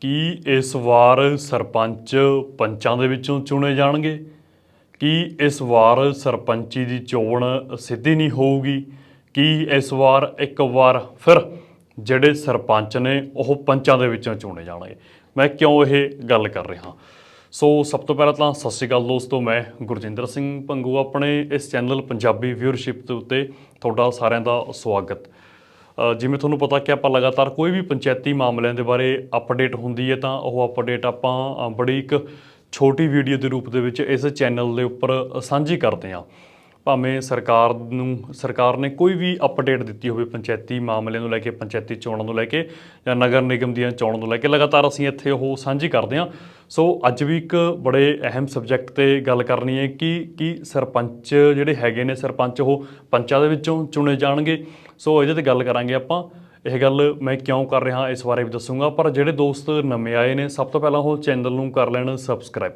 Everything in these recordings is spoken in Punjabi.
ਕੀ ਇਸ ਵਾਰ ਸਰਪੰਚ ਪੰਚਾਂ ਦੇ ਵਿੱਚੋਂ ਚੁਣੇ ਜਾਣਗੇ? ਕੀ ਇਸ ਵਾਰ ਸਰਪੰਚੀ ਦੀ ਚੋਣ ਸਿੱਧੀ ਨਹੀਂ ਹੋਊਗੀ? ਕੀ ਇਸ ਵਾਰ ਇੱਕ ਵਾਰ ਫਿਰ ਜਿਹੜੇ ਸਰਪੰਚ ਨੇ ਉਹ ਪੰਚਾਂ ਦੇ ਵਿੱਚੋਂ ਚੁਣੇ ਜਾਣਗੇ? ਮੈਂ ਕਿਉਂ ਇਹ ਗੱਲ ਕਰ ਰਿਹਾ? ਸੋ ਸਭ ਤੋਂ ਪਹਿਲਾਂ ਤਾਂ ਸਤਿ ਸ਼੍ਰੀ ਅਕਾਲ ਦੋਸਤੋ, ਮੈਂ ਗੁਰਜਿੰਦਰ ਸਿੰਘ ਪੰਗੂ, ਆਪਣੇ ਇਸ ਚੈਨਲ ਪੰਜਾਬੀ ਵਿਊਅਰਸ਼ਿਪ ਦੇ ਉੱਤੇ ਤੁਹਾਡਾ ਸਾਰਿਆਂ ਦਾ ਸਵਾਗਤ। ਜਿਵੇਂ ਤੁਹਾਨੂੰ ਪਤਾ ਕਿ ਆਪਾਂ ਲਗਾਤਾਰ ਕੋਈ ਵੀ ਪੰਚਾਇਤੀ ਮਾਮਲਿਆਂ ਦੇ ਬਾਰੇ ਅਪਡੇਟ ਹੁੰਦੀ ਹੈ ਤਾਂ ਉਹ ਅਪਡੇਟ ਆਪਾਂ ਬੜੀ ਇੱਕ ਛੋਟੀ ਵੀਡੀਓ ਦੇ ਰੂਪ ਦੇ ਵਿੱਚ ਇਸ ਚੈਨਲ ਦੇ ਉੱਪਰ ਸਾਂਝੀ ਕਰਦੇ ਹਾਂ। ਭਾਵੇਂ ਸਰਕਾਰ ਨੂੰ, ਸਰਕਾਰ ਨੇ ਕੋਈ ਵੀ ਅਪਡੇਟ ਦਿੱਤੀ ਹੋਵੇ ਪੰਚਾਇਤੀ ਮਾਮਲੇ ਨੂੰ ਲੈ ਕੇ, ਪੰਚਾਇਤੀ ਚੋਣਾਂ ਨੂੰ ਲੈ ਕੇ ਜਾਂ ਨਗਰ ਨਿਗਮ ਦੀਆਂ ਚੋਣਾਂ ਨੂੰ ਲੈ ਕੇ, ਲਗਾਤਾਰ ਅਸੀਂ ਇੱਥੇ ਉਹ ਸਾਂਝੀ ਕਰਦੇ ਹਾਂ। ਸੋ ਅੱਜ ਵੀ ਇੱਕ ਬੜੇ ਅਹਿਮ ਸਬਜੈਕਟ ਤੇ ਗੱਲ ਕਰਨੀ ਹੈ ਕਿ ਕਿ ਸਰਪੰਚ ਜਿਹੜੇ ਹੈਗੇ ਨੇ, ਸਰਪੰਚ ਉਹ ਪੰਚਾਂ ਦੇ ਵਿੱਚੋਂ ਚੁਣੇ ਜਾਣਗੇ। ਸੋ ਇਹਦੇ ਤੇ ਗੱਲ ਕਰਾਂਗੇ ਆਪਾਂ। ਇਹ ਗੱਲ ਮੈਂ ਕਿਉਂ ਕਰ ਰਿਹਾ, ਇਸ ਬਾਰੇ ਵੀ ਦੱਸੂਗਾ। ਪਰ ਜਿਹੜੇ ਦੋਸਤ ਨਵੇਂ ਆਏ ਨੇ, ਸਭ ਤੋਂ ਪਹਿਲਾਂ ਉਹ ਚੈਨਲ ਨੂੰ ਕਰ ਲੈਣ ਸਬਸਕ੍ਰਾਈਬ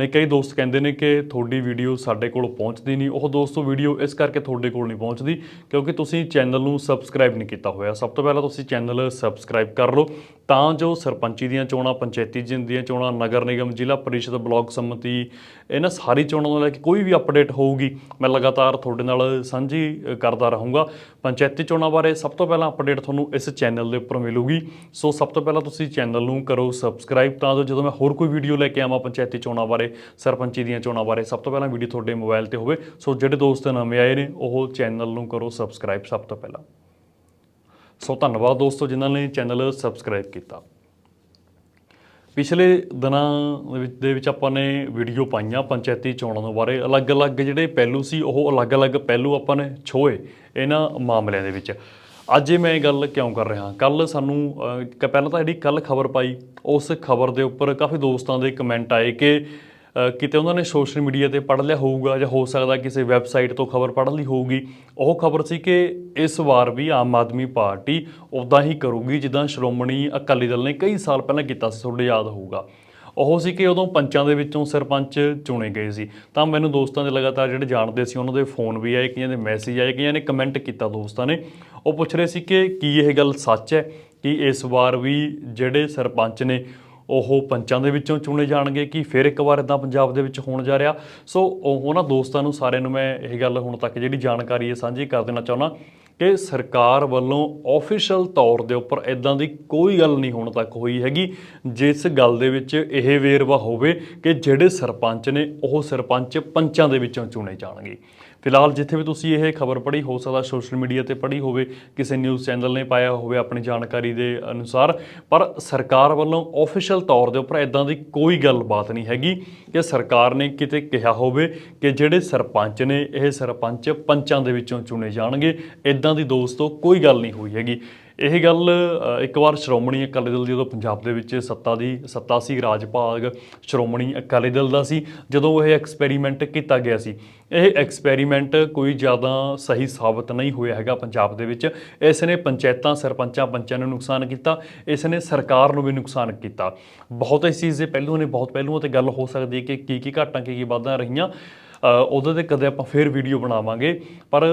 ਨਹੀਂ, ਕਈ ਦੋਸਤ ਕਹਿੰਦੇ ਨੇ ਕਿ ਤੁਹਾਡੀ ਵੀਡੀਓ ਸਾਡੇ ਕੋਲ ਪਹੁੰਚਦੀ ਨਹੀਂ। ਉਹ ਦੋਸਤੋ ਵੀਡੀਓ ਇਸ ਕਰਕੇ ਤੁਹਾਡੇ ਕੋਲ ਨਹੀਂ ਪਹੁੰਚਦੀ ਕਿਉਂਕਿ ਤੁਸੀਂ ਚੈਨਲ ਨੂੰ ਸਬਸਕ੍ਰਾਈਬ ਨਹੀਂ ਕੀਤਾ ਹੋਇਆ। ਸਭ ਤੋਂ ਪਹਿਲਾਂ ਤੁਸੀਂ ਚੈਨਲ ਸਬਸਕ੍ਰਾਈਬ ਕਰ ਲਓ। ਤਾਂ ਜੋ ਸਰਪੰਚੀ ਦੀਆਂ ਚੋਣਾਂ, ਪੰਚਾਇਤੀ ਜਨ ਦੀਆਂ ਚੋਣਾਂ, ਨਗਰ ਨਿਗਮ, ਜ਼ਿਲ੍ਹਾ ਪਰਿਸ਼ਦ, ਬਲਾਕ ਸੰਮਤੀ, ਇਹਨਾਂ ਸਾਰੀ ਚੋਣਾਂ ਨੂੰ ਲੈ ਕੇ ਕੋਈ ਵੀ ਅਪਡੇਟ ਹੋਊਗੀ, ਮੈਂ ਲਗਾਤਾਰ ਤੁਹਾਡੇ ਨਾਲ ਸਾਂਝੀ ਕਰਦਾ ਰਹੂੰਗਾ। ਪੰਚਾਇਤੀ ਚੋਣਾਂ ਬਾਰੇ ਸਭ ਤੋਂ ਪਹਿਲਾਂ ਅਪਡੇਟ ਤੁਹਾਨੂੰ ਇਸ ਚੈਨਲ ਦੇ ਉੱਪਰ ਮਿਲੂਗੀ। ਸੋ ਸਭ ਤੋਂ ਪਹਿਲਾਂ ਤੁਸੀਂ ਚੈਨਲ ਨੂੰ ਕਰੋ ਸਬਸਕ੍ਰਾਈਬ। ਤਾਂ ਜੋ ਜਦੋਂ ਮੈਂ ਹੋਰ ਕੋਈ ਵੀਡੀਓ ਲੈ ਕੇ ਆਵਾਂ ਪੰਚਾਇਤੀ ਚੋਣਾਂ ਬਾਰੇ ਸਰਪੰਚੀ ਦੀਆਂ ਚੋਣਾਂ ਬਾਰੇ ਸਭ ਤੋਂ ਪਹਿਲਾਂ ਵੀਡੀਓ ਤੁਹਾਡੇ ਮੋਬਾਈਲ ਤੇ ਹੋਵੇ। ਸੋ ਜਿਹੜੇ ਦੋਸਤ ਨਵੇਂ ਆਏ ਨੇ, ਉਹ ਚੈਨਲ ਨੂੰ ਕਰੋ ਸਬਸਕ੍ਰਾਈਬ ਸਭ ਤੋਂ ਪਹਿਲਾਂ। ਸੋ ਧੰਨਵਾਦ ਦੋਸਤੋ ਜਿਨ੍ਹਾਂ ਨੇ ਚੈਨਲ ਸਬਸਕ੍ਰਾਈਬ ਕੀਤਾ। ਪਿਛਲੇ ਦਿਨਾਂ ਦੇ ਵਿੱਚ- ਆਪਾਂ ਨੇ ਵੀਡੀਓ ਪਾਈਆਂ ਪੰਚਾਇਤੀ ਚੋਣਾਂ ਦੇ ਬਾਰੇ। ਅਲੱਗ-ਅਲੱਗ ਜਿਹੜੇ ਪਹਿਲੂ ਸੀ, ਉਹ ਅਲੱਗ-ਅਲੱਗ ਪਹਿਲੂ ਆਪਾਂ ਨੇ ਛੋਏ ਇਹਨਾਂ ਮਾਮਲਿਆਂ ਦੇ ਵਿੱਚ। ਅੱਜ ਮੈਂ ਇਹ ਗੱਲ ਕਿਉਂ ਕਰ ਰਿਹਾ? ਕੱਲ ਸਾਨੂੰ ਪਹਿਲਾਂ ਤਾਂ ਜਿਹੜੀ ਕੱਲ ਖਬਰ ਪਾਈ, ਉਸ ਖਬਰ ਦੇ ਉੱਪਰ ਕਾਫੀ ਦੋਸਤਾਂ ਦੇ ਕਮੈਂਟ ਆਏ ਕਿ ਕਿਤੇ ਉਹਨਾਂ ਨੇ ਸੋਸ਼ਲ ਮੀਡੀਆ ਤੇ ਪੜ੍ਹ ਲਿਆ ਹੋਊਗਾ ਜਾਂ ਹੋ ਸਕਦਾ ਕਿਸੇ ਵੈਬਸਾਈਟ ਤੋਂ ਖਬਰ ਪੜ੍ਹ ਲਈ ਹੋਊਗੀ, ਉਹ ਖਬਰ ਸੀ ਕਿ ਇਸ ਵਾਰ ਵੀ ਆਮ ਆਦਮੀ ਪਾਰਟੀ ਉਦਾਂ ਹੀ ਕਰੂਗੀ ਜਿੱਦਾਂ ਸ਼੍ਰੋਮਣੀ ਅਕਾਲੀ ਦਲ ਨੇ ਕਈ ਸਾਲ ਪਹਿਲਾਂ ਕੀਤਾ ਸੀ, ਤੁਹਾਡੇ ਯਾਦ ਹੋਊਗਾ। ਉਹ ਸੀ ਕਿ ਉਦੋਂ ਪੰਚਾਂ ਦੇ ਵਿੱਚੋਂ ਸਰਪੰਚ ਚੁਣੇ ਗਏ ਸੀ। ਤਾਂ ਮੈਨੂੰ ਦੋਸਤਾਂ ਦੇ ਲਗਾਤਾਰ ਜਿਹੜੇ ਜਾਣਦੇ ਸੀ, ਉਹਨਾਂ ਦੇ ਫੋਨ ਵੀ ਆਏ, ਕਈਆਂ ਦੇ ਮੈਸੇਜ ਆਏ, ਕਈਆਂ ਨੇ ਕਮੈਂਟ ਕੀਤਾ ਦੋਸਤਾਂ ਨੇ। ਉਹ ਪੁੱਛ ਰਹੇ ਸੀ ਕਿ ਕੀ ਇਹ ਗੱਲ ਸੱਚ ਹੈ ਕਿ ਇਸ ਵਾਰ ਵੀ ਜਿਹੜੇ ਸਰਪੰਚ ਨੇ ਉਹ ਪੰਚਾਂ ਦੇ ਵਿੱਚੋਂ ਚੁਣੇ ਜਾਣਗੇ ਕਿ ਫਿਰ ਇੱਕ ਵਾਰ ਇਦਾਂ ਪੰਜਾਬ ਦੇ ਵਿੱਚ ਹੋਣ ਜਾ ਰਿਹਾ। ਸੋ ਉਹਨਾਂ ਦੋਸਤਾਂ ਨੂੰ ਸਾਰਿਆਂ ਨੂੰ ਮੈਂ ਇਹ ਗੱਲ ਹੁਣ ਤੱਕ ਜਿਹੜੀ ਜਾਣਕਾਰੀ ਹੈ ਸਾਂਝੀ ਕਰ ਦੇਣਾ ਚਾਹੁੰਦਾ ਕਿ ਸਰਕਾਰ ਵੱਲੋਂ ਆਫੀਸ਼ੀਅਲ ਤੌਰ ਦੇ ਉੱਪਰ ਇਦਾਂ ਦੀ ਕੋਈ ਗੱਲ ਨਹੀਂ ਹੁਣ ਤੱਕ ਹੋਈ ਹੈਗੀ। ਜਿਸ ਗੱਲ ਦੇ ਵਿੱਚ ਇਹ ਵੇਰਵਾ ਹੋਵੇ ਕਿ ਜਿਹੜੇ ਸਰਪੰਚ ਨੇ, ਉਹ ਸਰਪੰਚ ਪੰਚਾਂ ਦੇ ਵਿੱਚੋਂ ਚੁਣੇ ਜਾਣਗੇ। ਫਿਲਹਾਲ ਜਿੱਥੇ ਵੀ ਤੁਸੀਂ ਇਹ ਖਬਰ ਪੜ੍ਹੀ, ਹੋ ਸਕਦਾ ਸੋਸ਼ਲ ਮੀਡੀਆ ਤੇ ਪੜ੍ਹੀ ਹੋਵੇ, ਕਿਸੇ ਨਿਊਜ਼ ਚੈਨਲ ਨੇ ਪਾਇਆ ਹੋਵੇ ਆਪਣੀ ਜਾਣਕਾਰੀ ਦੇ ਅਨੁਸਾਰ। ਪਰ ਸਰਕਾਰ ਵੱਲੋਂ ਆਫੀਸ਼ੀਅਲ ਤੌਰ ਦੇ ਉੱਪਰ ਇਦਾਂ ਦੀ ਕੋਈ ਗੱਲਬਾਤ ਨਹੀਂ ਹੈਗੀ ਕਿ ਸਰਕਾਰ ਨੇ ਕਿਤੇ ਕਿਹਾ ਹੋਵੇ ਕਿ ਜਿਹੜੇ ਸਰਪੰਚ ਨੇ, ਇਹ ਸਰਪੰਚ ਪੰਚਾਂ ਦੇ ਵਿੱਚੋਂ ਚੁਣੇ ਜਾਣਗੇ। ਇਦਾਂ ਦੀ ਦੋਸਤੋ ਕੋਈ ਗੱਲ ਨਹੀਂ ਹੋਈ ਹੈਗੀ। ਇਹ ਗੱਲ ਇੱਕ ਵਾਰ ਸ਼੍ਰੋਮਣੀ ਅਕਾਲੀ ਦਲ ਜਦੋਂ ਪੰਜਾਬ ਦੇ ਵਿੱਚ ਸੱਤਾ ਦੀ, ਸੱਤਾ ਸੀ ਰਾਜ ਭਾਗ ਸ਼੍ਰੋਮਣੀ ਅਕਾਲੀ ਦਲ ਦਾ ਸੀ, ਜਦੋਂ ਇਹ ਐਕਸਪੈਰੀਮੈਂਟ ਕੀਤਾ ਗਿਆ ਸੀ। ਇਹ ਐਕਸਪੈਰੀਮੈਂਟ ਕੋਈ ਜ਼ਿਆਦਾ ਸਹੀ ਸਾਬਤ ਨਹੀਂ ਹੋਇਆ ਹੈਗਾ ਪੰਜਾਬ ਦੇ ਵਿੱਚ। ਇਸ ਨੇ ਪੰਚਾਇਤਾਂ, ਸਰਪੰਚਾਂ ਪੰਚਾਂ ਨੂੰ ਨੁਕਸਾਨ ਕੀਤਾ ਇਸ ਨੇ ਸਰਕਾਰ ਨੂੰ ਵੀ ਨੁਕਸਾਨ ਕੀਤਾ। ਬਹੁਤ ਇਸ ਚੀਜ਼ ਦੇ ਪਹਿਲੂਆਂ ਨੇ, ਬਹੁਤ ਪਹਿਲੂਆਂ ਤੇ ਗੱਲ ਹੋ ਸਕਦੀ ਹੈ ਕਿ ਕੀ ਕੀ ਘਾਟਾਂ ਕੀ ਕੀ ਵਾਧਾਂ ਰਹੀਆਂ। ਉਹਦੇ ਤੇ ਕਦੇ ਆਪਾਂ ਫੇਰ ਵੀਡੀਓ ਬਣਾਵਾਂਗੇ। ਪਰ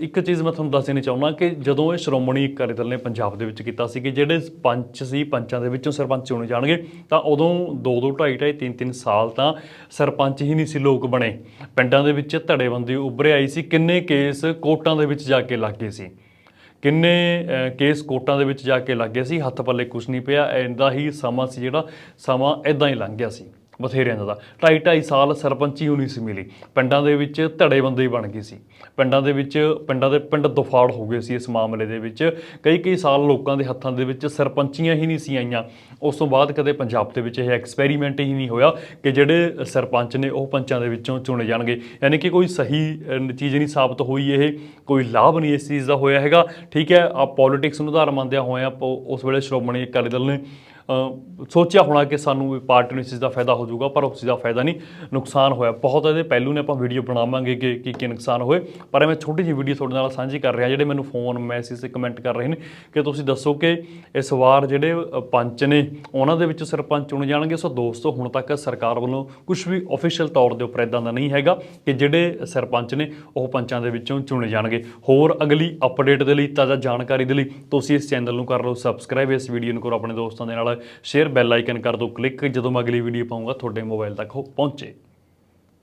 ਇੱਕ ਚੀਜ਼ ਮੈਂ ਤੁਹਾਨੂੰ ਦੱਸ ਦੇਣੀ ਚਾਹੁੰਦਾ ਕਿ ਜਦੋਂ ਇਹ ਸ਼੍ਰੋਮਣੀ ਅਕਾਲੀ ਦਲ ਨੇ ਪੰਜਾਬ ਦੇ ਵਿੱਚ ਕੀਤਾ ਸੀ ਕਿ ਜਿਹੜੇ ਪੰਚ ਸੀ, ਪੰਚਾਂ ਦੇ ਵਿੱਚੋਂ ਸਰਪੰਚ ਚੁਣੇ ਜਾਣਗੇ, ਤਾਂ ਉਦੋਂ 2 2 2.5 2.5 3 3 ਸਾਲ ਤਾਂ ਸਰਪੰਚ ਹੀ ਨਹੀਂ ਸੀ ਲੋਕ ਬਣੇ। ਪਿੰਡਾਂ ਦੇ ਵਿੱਚ ਧੜੇਬੰਦੀ ਉੱਭਰੇ ਆਈ ਸੀ, ਕਿੰਨੇ ਕੇਸ ਕੋਰਟਾਂ ਦੇ ਵਿੱਚ ਜਾ ਕੇ ਲੱਗੇ ਸੀ। ਕਿੰਨੇ ਕੇਸ ਕੋਰਟਾਂ ਦੇ ਵਿੱਚ ਜਾ ਕੇ ਲੱਗੇ ਸੀ, ਹੱਥ ਪੱਲੇ ਕੁਝ ਨਹੀਂ ਪਿਆ ਐਂਦਾ ਹੀ ਸਮਾਂ ਸੀ ਜਿਹੜਾ, ਸਮਾਂ ਇਦਾਂ ਹੀ ਲੰਘ ਗਿਆ ਸੀ। ਬਥੇਰਿਆਂ ਦਾ। ਢਾਈ ਢਾਈ ਸਾਲ ਸਰਪੰਚੀ ਹੋਣੀ ਸੀ ਮਿਲੀ। ਪਿੰਡਾਂ ਦੇ ਵਿੱਚ ਧੜੇ ਬੰਦੇ ਹੀ ਬਣ ਗਏ ਸੀ। ਪਿੰਡਾਂ ਦੇ ਵਿੱਚ, ਪਿੰਡਾਂ ਦੇ ਪਿੰਡ ਦੁਫਾੜ ਹੋ ਗਏ ਸੀ ਇਸ ਮਾਮਲੇ ਦੇ ਵਿੱਚ। ਕਈ ਕਈ ਸਾਲ ਲੋਕਾਂ ਦੇ ਹੱਥਾਂ ਦੇ ਵਿੱਚ ਸਰਪੰਚੀਆਂ ਹੀ ਨਹੀਂ ਸੀ ਆਈਆਂ। ਉਸ ਤੋਂ ਬਾਅਦ ਕਦੇ ਪੰਜਾਬ ਦੇ ਵਿੱਚ ਇਹ ਐਕਸਪੈਰੀਮੈਂਟ ਹੀ ਨਹੀਂ ਹੋਇਆ ਕਿ ਜਿਹੜੇ ਸਰਪੰਚ ਨੇ ਉਹ ਪੰਚਾਂ ਦੇ ਵਿੱਚੋਂ ਚੁਣੇ ਜਾਣਗੇ। ਯਾਨੀ ਕਿ ਕੋਈ ਸਹੀ ਚੀਜ਼ ਨਹੀਂ ਸਾਬਤ ਹੋਈ ਇਹ। ਕੋਈ ਲਾਭ ਨਹੀਂ ਇਸ ਚੀਜ਼ ਦਾ ਹੋਇਆ ਹੈਗਾ। ਠੀਕ ਹੈ ਆ ਪੋਲਿਟਿਕਸ ਨੂੰ ਉਦਾਹਰਨ ਮੰਨਦਿਆਂ ਹੋਇਆ ਉਸ ਵੇਲੇ ਸ਼੍ਰੋਮਣੀ ਅਕਾਲੀ ਦਲ ਨੇ ਸੋਚਿਆ ਹੋਣਾ ਕਿ ਸਾਨੂੰ ਵੀ ਪਾਰਟੀ ਨੂੰ ਇਸ ਚੀਜ਼ ਦਾ ਫਾਇਦਾ ਹੋ ਜਾਊਗਾ, ਪਰ ਉਸ ਚੀਜ਼ ਦਾ ਫਾਇਦਾ ਨਹੀਂ, ਨੁਕਸਾਨ ਹੋਇਆ। ਬਹੁਤ ਇਹਦੇ ਪਹਿਲੂ ਨੇ ਆਪਾਂ ਵੀਡੀਓ ਬਣਾਵਾਂਗੇ ਕਿ ਕੀ ਕੀ ਨੁਕਸਾਨ ਹੋਏ। ਪਰ ਮੈਂ ਛੋਟੀ ਜਿਹੀ ਵੀਡੀਓ ਤੁਹਾਡੇ ਨਾਲ ਸਾਂਝੀ ਕਰ ਰਿਹਾ, ਜਿਹੜੇ ਮੈਨੂੰ ਫੋਨ ਮੈਸੇਜ ਤੇ ਕਮੈਂਟ ਕਰ ਰਹੇ ਨੇ, ਕਿ ਤੁਸੀਂ ਦੱਸੋ ਕਿ ਇਸ ਵਾਰ ਜਿਹੜੇ ਪੰਚ ਨੇ, ਉਹਨਾਂ ਦੇ ਵਿੱਚ ਸਰਪੰਚ ਚੁਣੇ ਜਾਣਗੇ। ਸੋ ਦੋਸਤੋ, ਹੁਣ ਤੱਕ ਸਰਕਾਰ ਵੱਲੋਂ ਕੁਝ ਵੀ ਅਫੀਸ਼ੀਅਲ ਤੌਰ ਦੇ ਉੱਪਰ ਇਦਾਂ ਦਾ ਨਹੀਂ ਹੈਗਾ ਕਿ ਜਿਹੜੇ ਸਰਪੰਚ ਨੇ, ਉਹ ਪੰਚਾਂ ਦੇ ਵਿੱਚੋਂ ਚੁਣੇ ਜਾਣਗੇ। ਹੋਰ ਅਗਲੀ ਅਪਡੇਟ ਦੇ ਲਈ, ਤਾਜ਼ਾ ਜਾਣਕਾਰੀ ਦੇ ਲਈ ਤੁਸੀਂ ਇਸ ਚੈਨਲ ਨੂੰ ਕਰ ਲਓ ਸਬਸਕ੍ਰਾਈਬ ਇਸ ਵੀਡੀਓ ਨੂੰ ਕਰੋ ਆਪਣੇ ਦੋਸਤਾਂ ਦੇ ਨਾਲ। ਸ਼ੇਅਰ ਬੈਲ ਆਈਕਨ ਕਰ ਦਿਓ ਕਲਿੱਕ ਜਦੋਂ ਮੈਂ ਅਗਲੀ ਵੀਡੀਓ ਪਾਉਂਗਾ, ਤੁਹਾਡੇ ਮੋਬਾਈਲ ਤੱਕ ਉਹ ਪਹੁੰਚੇ।